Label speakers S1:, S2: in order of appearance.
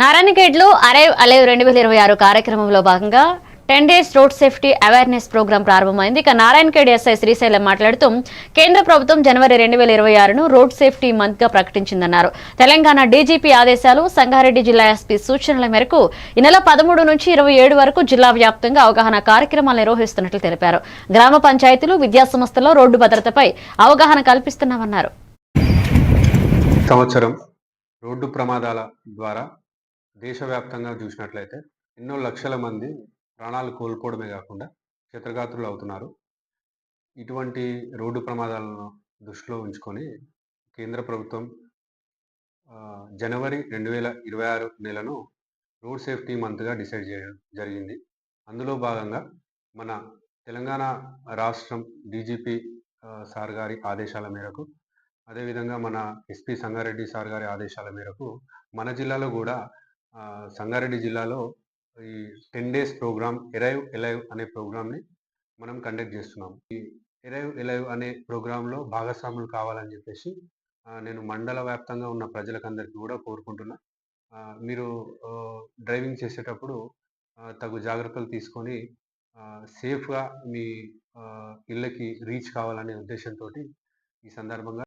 S1: నారాయణఖేడ్లో arrive alive రెండు వేల ఇరవై ఆరు కార్యక్రమంలో భాగంగా ten days road safety awareness program ప్రారంభమైంది. ఇక నారాయణఖేడ్ ఎస్ఐ శ్రీశైలం మాట్లాడుతూ కేంద్ర ప్రభుత్వం జనవరి రెండు వేల ఇరవై ఆరును రోడ్ సేఫ్టీ మంత్గా ప్రకటించిందన్నారు. తెలంగాణ డీజీపీ ఆదేశాలు సంగారెడ్డి జిల్లా ఎస్పీ సూచనల మేరకు ఈ నెల పదమూడు నుంచి ఇరవై ఏడు వరకు జిల్లా వ్యాప్తంగా అవగాహన కార్యక్రమాలు నిర్వహిస్తున్నట్లు తెలిపారు. గ్రామ పంచాయతీలు విద్యా సంస్థల్లో రోడ్డు భద్రతపై అవగాహన కల్పిస్తున్నామన్నారు.
S2: సంవత్సరం రోడ్డు ప్రమాదాల ద్వారా దేశవ్యాప్తంగా చూసినట్లయితే ఎన్నో లక్షల మంది ప్రాణాలు కోల్పోవడమే కాకుండా క్షతగాత్రులు అవుతున్నారు. ఇటువంటి రోడ్డు ప్రమాదాలను దృష్టిలో ఉంచుకొని కేంద్ర ప్రభుత్వం జనవరి రెండు వేల ఇరవై ఆరు నెలను రోడ్ సేఫ్టీ మంత్గా డిసైడ్ చేయడం జరిగింది. అందులో భాగంగా మన తెలంగాణ రాష్ట్రం డీజీపీ సార్ గారి ఆదేశాల మేరకు అదేవిధంగా మన ఎస్పీ సంగారెడ్డి సార్ గారి ఆదేశాల మేరకు మన జిల్లాలో కూడా సంగారెడ్డి జిల్లాలో ఈ ten days program arrive alive అనే ప్రోగ్రామ్ని మనం కండక్ట్ చేస్తున్నాం ఈ ఎరైవ్ ఎలైవ్ అనే ప్రోగ్రాంలో భాగస్వాములు కావాలని చెప్పేసి నేను మండల వ్యాప్తంగా ఉన్న ప్రజలకందరికీ కూడా కోరుకుంటున్నా. మీరు డ్రైవింగ్ చేసేటప్పుడు తగు జాగ్రత్తలు తీసుకొని సేఫ్గా మీ ఇళ్ళకి రీచ్ కావాలనే ఉద్దేశంతో ఈ సందర్భంగా